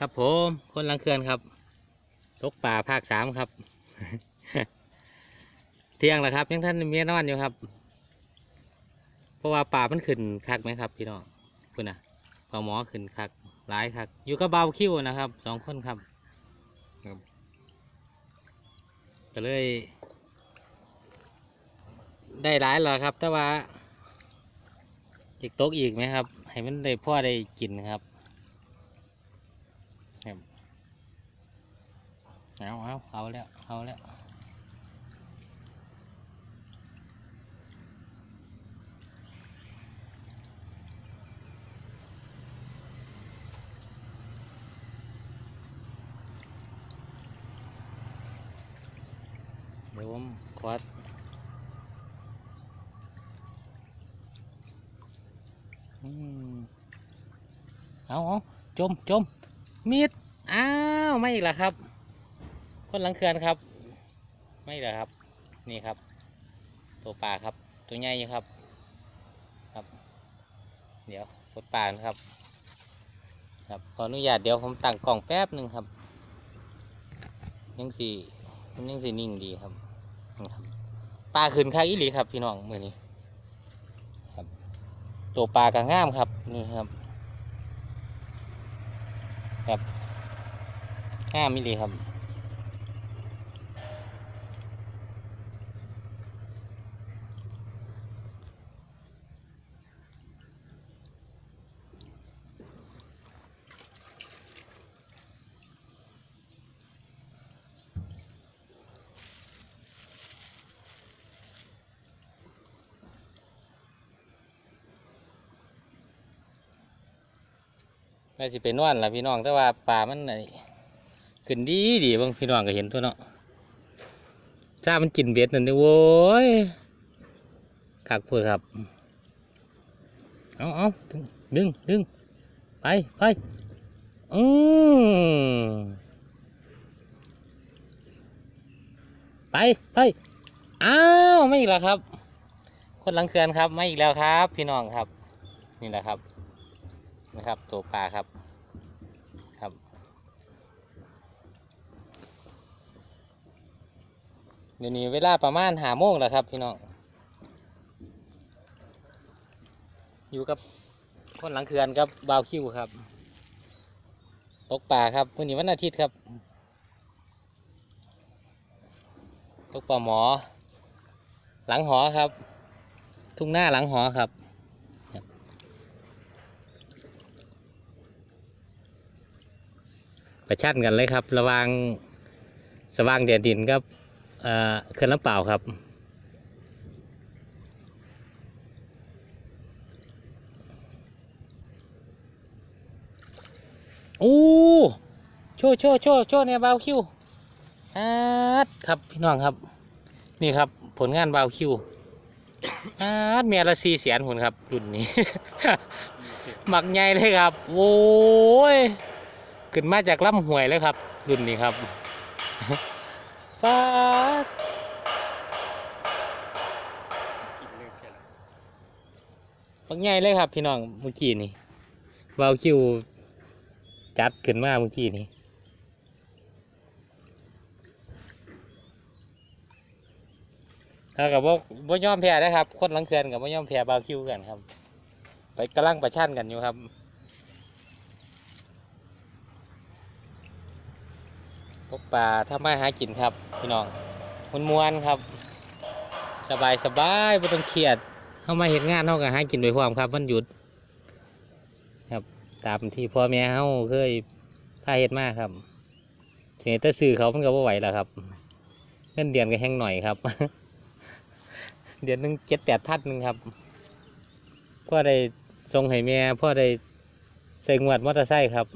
ครับผมคนลังเคือนครับตกป่าภาคสามครับ เที่ยงแล้วครับ ยังท่านเมียนอนอยู่ครับ เพราะว่าป่ามันขึ้นคักไหมครับ พี่น้องคุณน่ะปลาหมอขึ้นคักหลายคัก อยู่กับเบาคิวนะครับสองคนครับครับก็เลย ได้หลายแล้วครับ แต่ว่าจิกตกอีกไหมครับ ให้มันได้พ่อได้กินครับ เอาเอาเอาแล้วเอาแล้วเดี๋ยวผมขออืมเอาเอาจมจมมีดอ้าวไม่อีกแล้วครับ คนหลังเขื่อนครับ ไม่เหรอครับ นี่ครับ ตัวปลาครับ ตัวใหญ่ครับ ครับ เดี๋ยวกดปลาครับ ครับขออนุญาตเดี๋ยวผมตั้งกล่องแป๊บหนึ่งครับ ยังสีมันยังสีนิ่งดีครับนี่ครับปลาขึ้นค่าอีหลีครับพี่น้องมือนี้ครับตัวปลากระง่ามครับนี่ครับครับง่ามอีหลีครับ น่าจะเป็นนวลล่ะพี่น้องแต่ว่าป่ามันไขึ้นดีดีบางพี่น้องก็เห็นตัวเนาะถ้ามันกินเบ็ดนั่นนี่โว้ยคักพูดครับเอาเอาดึงดึงไปไปอืมไปไปอ้าวไม่อีกแล้วครับ คนหลังเขื่อนครับไม่อีกแล้วครับ พี่น้องครับ นี่แหละครับ นะครับตัวปลาครับครับ เดี๋ยวนี้เวลาประมาณหาโมงแล้วครับพี่น้องอยู่กับคนหลังเขื่อนกับบาวคิวครับตกปลาครับวันนี้วันอาทิตย์ครับตกปลาหมอ หลังหอครับ ทุ่งหน้าหลังหอครับ ประชันกันเลยครับ ระวางสว่างแดดดินกับเอ่อเคลื่อนลำเปล่าครับ โอ้โชว์โชว์โชว์โชว์เนี่ยบาวคิวอาดครับพี่น้องครับ นี่ครับผลงานบาวคิวอาดเมียละสี่แสนหุ่นครับรุ่นนี้ หมักใหญ่เลยครับ โอ้ย ขึ้นมาจากลำห้วยเลยครับ รุ่นนี้ครับฟ้าดบางใหญ่เลยครับ พี่น้องเมื่อกี้นี่วาวคิวจัดขึ้นมาเมื่อกี้นี่ถ้ากับว่าบ่ยอมแพ้นะครับคนลังเคือนกับบ่ยอมแพ้บาวคิวกันครับ ไปกำลังประชันกันอยู่ครับ ตกปลาถ้าไมาหากินครับ พี่น้องมวนมวนครับ สบายสบายไม่ต้องเครียดเข้ามาเห็นงานเท่ากับหากินโดยความครับวันหยุด ครับ ตามที่พ่อแม่เขาเคยพาเฮ็ดมากครับเสียแต่ซื้อเขามันก็บ่ไหวแล้วครับเงินเดือนก็แห้งหน่อยครับ เดือนหนึ่งเจ็ดแปดพันหนึ่งครับพ่อได้ส่งให้แม่พ่อได้ใส่งวดมอเตอร์ไซค์ครับ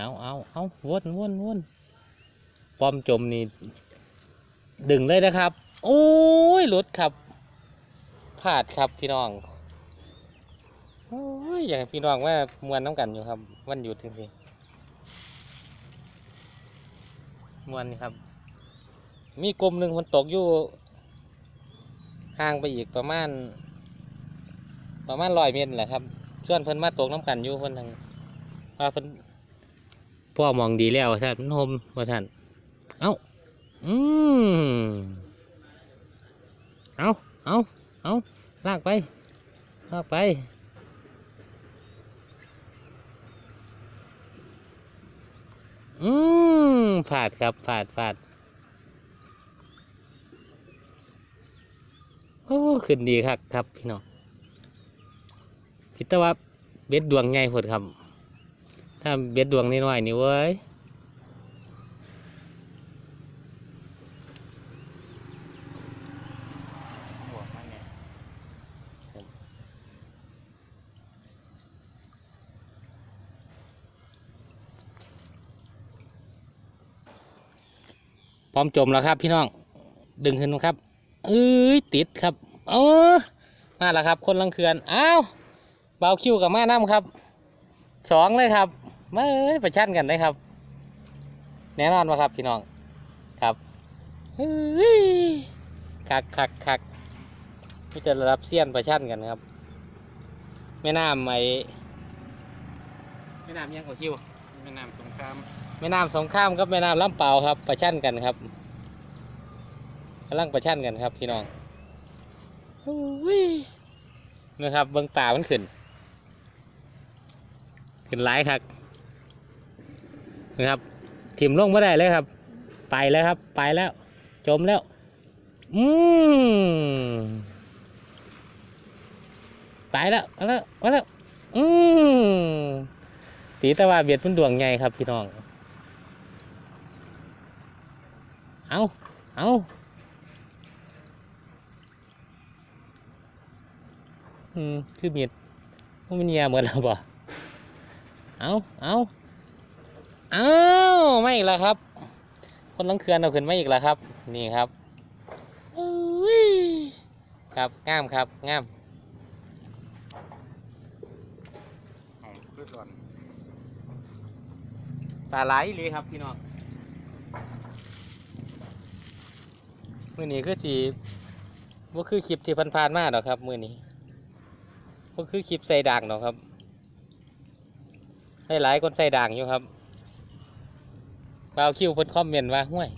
เอาเอาเอาวนวนวนป้อมจมนี่ดึงเลยนะครับ โอ้ยหลุดครับพลาดครับพี่น้องโอ้ยอย่ากให้พี่น้องว่ามวนน้ำกันอยู่ครับ วันหยุดจริงๆมวนครับ มีกลมหนึ่งคนตกอยู่ห่างไปอีกประมาณ ประมาณร้อยเมตรแหละครับ ส่วนเพิ่นมาตกน้ำกันอยู่เพิ่นทางว่าเพิ่น พ่อมองดีแล้วท่านมันโฮมว่าท่านเอ้าอืมเอาเอาเอาลากไป ลากไป อืมผาดครับผาดผาดโอ้ ขึ้นดีครับครับพี่น้องพิตว่าเบ็ดดวงใหดครับ ถ้าเบ็ดดวงน้อยนี่เว้ยพร้อมจมแล้วครับพี่น้อง ดึงขึ้นครับเอ้ยติดครับ เออมาแล้วครับ คนลังเคือนอ้าวเบาคิวกับมาน้ำครับสองเลยครับ มาเอ้ยประชันกันได้ครับ แน่นอนว่าครับพี่น้องครับเฮ้ยคักคักคักนี่จะรับเสี้ยนประชันกันครับแม่น้ำไอแม่น้ำยังกว่าคิวแม่น้ำสงครามแม่น้ำสงข้ามกับแม่น้ำลำเปล่าครับ ประชันกันครับกำลังประชันกันครับพี่น้องโอ้ยนะครับเบิ้งตามันขึ้น ขึ้นหลายครับ นะครับถิ่มลงไม่ได้เลยครับ ไปแล้วครับ ไปแล้ว จมแล้ว อืมไปแล้วมาแล้วมาแล้วอืมตีตะว่าเบียดมันดวงใหญ่ครับพี่น้อง เอาเอาอืมคือเมียดมันมีเนียเหมือนเราบ่เอาเอาเอาไม่อีกแล้วครับ คนลังเคือนเอาขึ้นมาอีกแล้วครับ นี่ครับอุ้ยครับงามครับงามหอมพืชร้อนปลาไหลเลยครับพี่น้องมือนี้คือสีว่าคือคลิปที่ผ่านๆมาหรอกครับ มือนี้ว่าคือคลิปใส่ด่างหรอกครับหลายๆคนใส่ด่างอยู่ครับ เปล่าคิวเพิ่นคอมเมนต์ว่าห้วย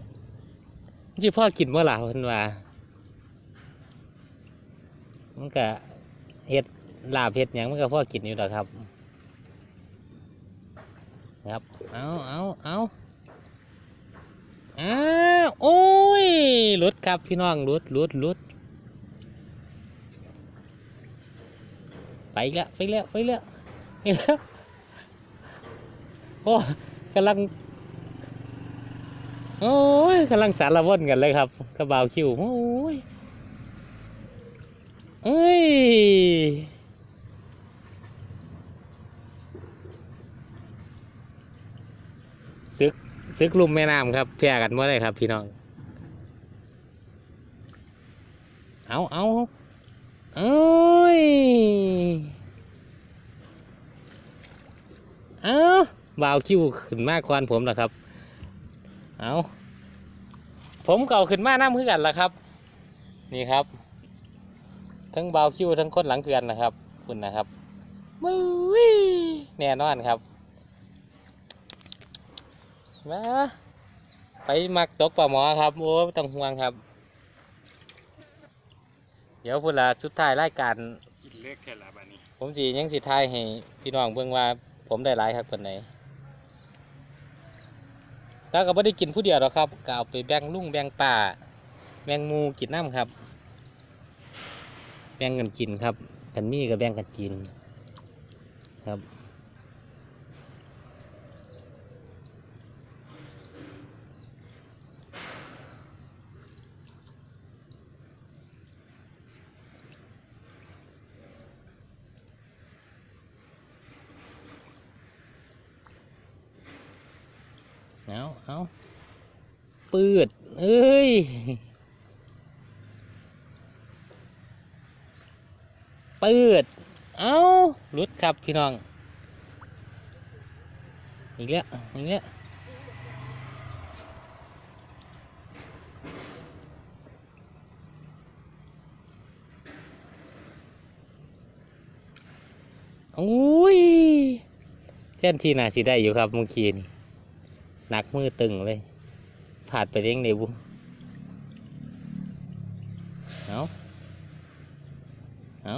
จีพ่อกินเมื่อหร่เพิ่นว่ามันก็เฮ็ดลาบเฮ็ดหยังมันก็พ่อกินอยู่ดอกครับ ครับ เอาเอาเอาอ้าวโอ้ยลุดครับพี่น้องลุดลุดลุดไปแล้วไปแล้วไปแล้วไปแล้วโอ้กำลัง โอ้ยกำลังสารวนกันเลยครับกระบาวคิวโอ้ยเอ้ยซึกซึกลุ่มแม่น้ำครับแพร่กันเมื่อไรครับพี่น้อง เอาเอาเอ้ยเอาบาวคิวขึ้นมากควันผมเหรอครับ เอาผมเก่าขึ้นมาน้ำขึ้นกันแล้วครับ นี่ครับ ทั้งบาวคิวทั้งคนหลังเกือนนะครับคุณนะครับมุ้ยแน่นอนครับมาไปมักตกปลาหมอครับโอ้ไม่ต้องห่วงครับ เดี๋ยวพูดละสุดท้ายรายการกินเล็กแค่ละบานี้ ผมจียังสิท้ายให้พี่น้องเบิ่งว่าผมได้หลายครับคนไหน แล้วก็ไม่ได้กินผู้เดียวหรอกครับก็เอาไปแบ่งลุงแบ่งป่าแบ่งหมูกินน้ำครับ แบ่งกันกินครับกันมีก็แบ่งกันกินครับ เอาเอาปืดเอ้ยปืดเอาลุดครับพี่น้อง อีกแล้วอีกแล้วอุ้ยเท่นที่นาสิได้อยู่ครับเมื่อกี้นี่ นักมือตึงเลยผาดไปเร่งเดบุเอาเอา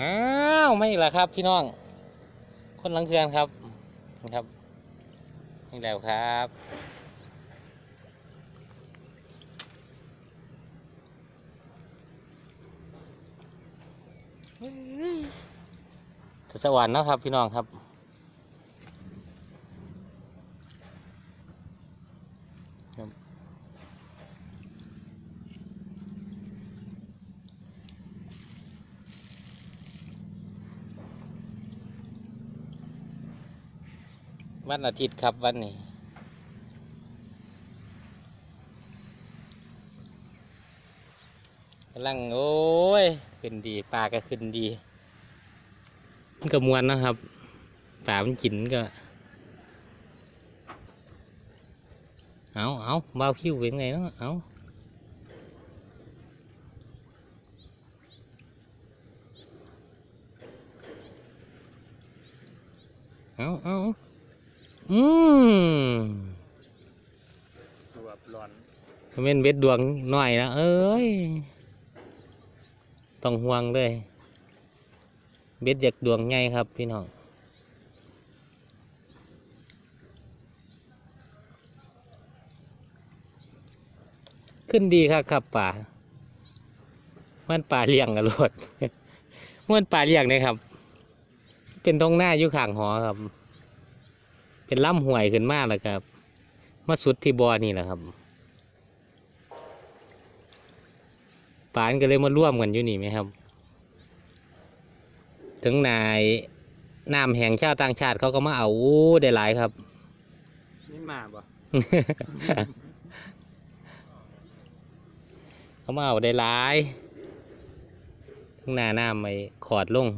อ้าวไม่ล้วครับพี่น้อง คนลังเครือนครับนะครับนี่แล้วครับ สวรรค์นะครับพี่น้องครับครับวันอาทิตย์ครับวันนี้กำลังโอ้ย ขึ้นดีปลาก็ขึ้นดี มันก็มวนนะครับปลามันกินก็ เอาเอาเบาคิ้วเป็นไงเนาะเอาเอาเอาอืมสวบร้อนก็เป็นเบ็ดดวงหน่อยนะเอ้ย ต้องห่วงเลย เบ็ดจากดวงใหญ่ครับพี่น้องขึ้นดีครับครับป่ามันป่าเลี้ยงกันรดมันป่าเลี้ยงเลยครับ เป็นตรงหน้าอยู่ข้างหอครับ เป็นล่ำห่วยขึ้นมากเลยครับ มาสุดที่บอนี่แหละครับ ปานก็เลยมาร่วมกันอยู่นี่ไหมครับ ถึงนายน้ำแห่งชาวต่างชาติเขาก็มาเอาได้หลายครับนี่มาบ่ เขามาเอาได้หลายทั้งหน้าน้ำไม่ขอดลง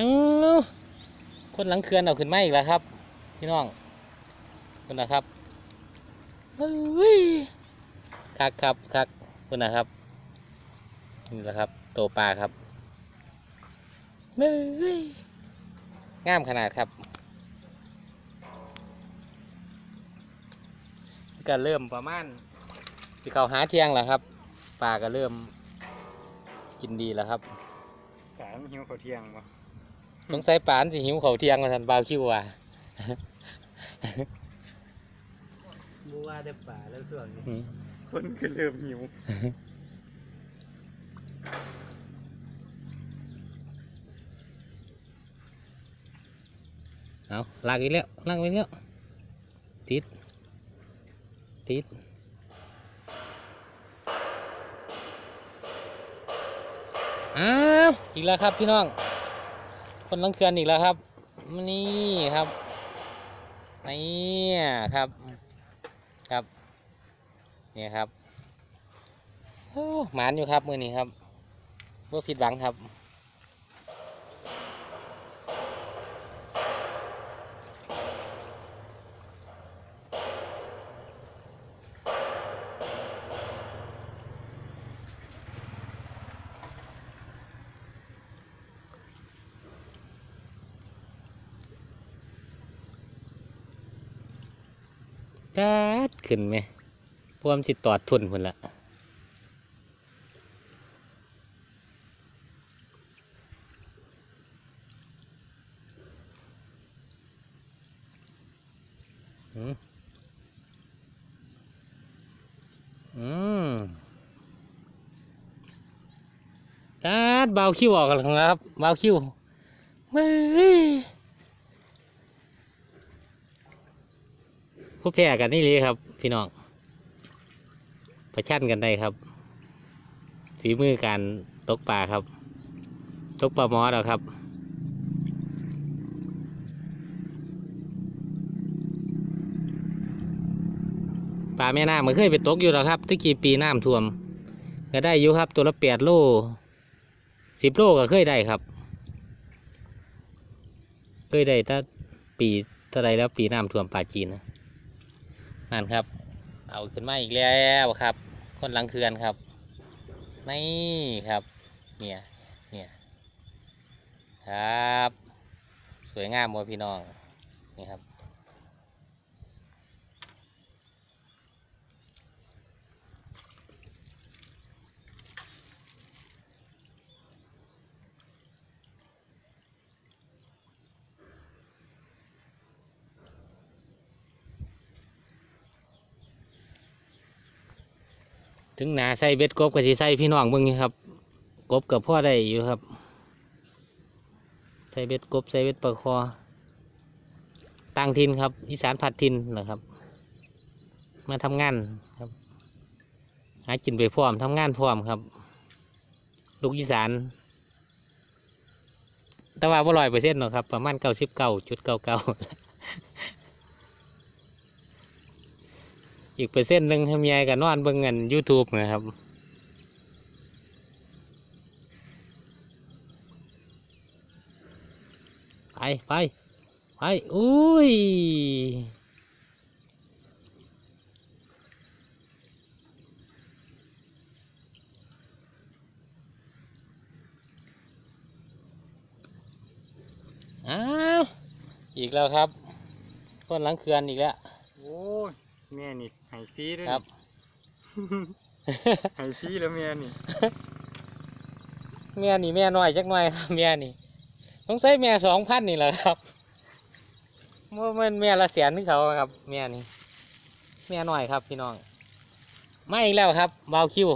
อ้าคนหลังเขื่อนเอาขึ้นมาอีกแล้วครับ พี่น้องคุณนะครับเฮ้ยคักครับคักคุณนะครับนี่แหละครับโตปลาครับเฮ้ยงามขนาดครับ ก็เริ่มประมาณสิเขาหาเที่ยงแล้วครับปลาก็เริ่มกินดีแล้วครับแต่มันหิวข้าวเที่ยง บ่สงสัยปานสิหิวเขาวเที่ยงมาทันบาวคิวว่าบูว่าได้ป่าแล้วส่วนนี้คนก็เริ่มหิวเอาลากอีกแล้วลากไปแล้วติดติดอ้าวอีกแล้วครับพี่น้อง คนลังเคือนอีกแล้วครับ นี่ครับนี่ครับ ครับนี่ครับหมานอยู่ครับมือนี้ครับเพื่อผิดหวังครับ ตั ดขึ้นไหมพวมสิตอดทุนพุ่นละอืมอืมตัดเบาคิวออกกันครับเบาคิวเฮ้ย ผู้แพ้กันนี่เลยครับ พี่น้องประชันกันได้ครับฝีมือการตกปลาครับ ตกปลาหมอแล้วครับปลาแม่น้ำมันเคยไปตกอยู่แล้วครับตะกี้ปีน้ำท่วม ก็ได้อยู่ครับ ตัวละแปดโลสิบโลก็เคยได้ครับ เคยได้ถ้าปีเท่าไรแล้วปีน้ำท่วมปลาจีนนะ นั่นครับ เอาขึ้นมาอีกแล้วครับ คนลังเคือนครับนี่ครับเนี่ยเนี่ยครับ สวยงามบ่พี่น้องนี่ครับ ถึงหนาใส่เบ็ดกบก็สิใส่พี่น้องเบิ่งนี่ครับ กบกับพ่อได้อยู่ครับ ใส่เบ็ดกบใส่เบ็ดปลาคอต่างถิ่นครับอีสานผัดถิ่นเหรอครับ มาทำงานครับ หากินไปพร้อมทำงานพร้อมครับ ลูกอีสาน แต่ว่าบ่ร้อยเปอร์เซ็นต์หรอกครับ ประมาณเก้าสิบเก้าจุดเก้าเก้า อีกเปอร์เซ็นต์หนึ่งทำยายกับนอนเบิ่งเงิน YouTube นะครับไปไปไปอุ้ยอ้าวอีกแล้วครับต้นหลังเขื่อนอีกแล้ว โอ้ยแม่นี่ ไห้ฟรีด้วยครับไห้ฟรีแล้วแม่นี่เมียนี่เมียน้อยจักหน่อยครับเมียนี่ต้องใช้เมียสองพันนี่แหละครับว่ามันเมียละแสนที่เขาครับเมียนี่เมียน้อยครับพี่น้องมาอีกแล้วครับบาวคิว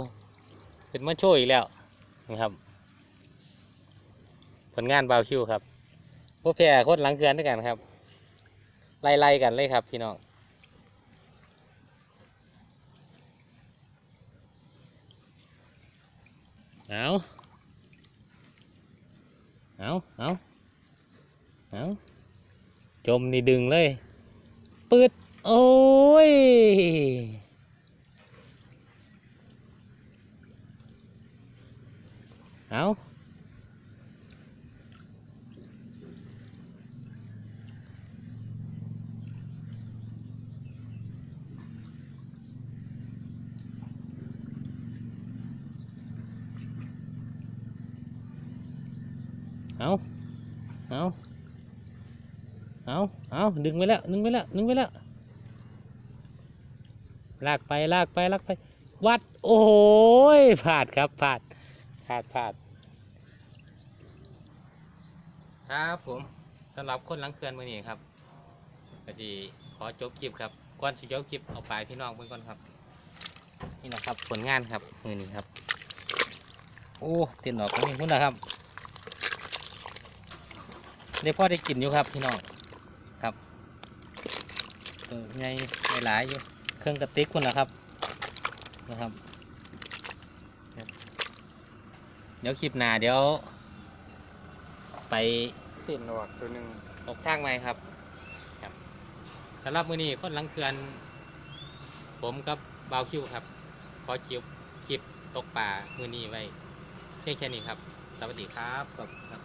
เป็นมาโชว์อีกแล้วนี่ครับ ผลงานบาวคิวครับพวกแพรโคตรหลังเคือนด้วยกันครับ ไล่ๆกันเลยครับพี่น้อง เอาเอาเอาเอาจมนี่ดึงเลย ปืดโอ้ย เอา เอาเอาเอาเอาดึงไปแล้ว ดึงไปแล้ว ดึงไปแล้ว ลากไป ลากไป ลากไป วัด โอ้ยพลาดครับพลาดพลาดพลาด ครับผมสำหรับคนหลังเขื่อนมือนี้ครับก็จีขอจบคลิปครับ ก่อนที่จบคลิปเอาไปพี่น้องเพื่อนก่อนครับ นี่นะครับผลงานครับมือนี้ครับ โอ้เตียนออกตรงนี้พุ่นนะครับ เดี๋ยวพ่อได้กินอยู่ครับพี่น้องครับตัวใหญ่หลายอยู่เครื่องกระติกพุ่นะครับนะครับ เดี๋ยวคลิปหน้าเดี๋ยว ไปติดหนวดตัวหนึ่งตกทางไหมครับครับสำหรับมือนี้คนหลังเขื่อน ผมกับบาวคิวครับ ขอคลิปคลิปตกป่ามือนี้ไว้เพียงแค่นี้ครับ สวัสดีครับขอบคุณครับ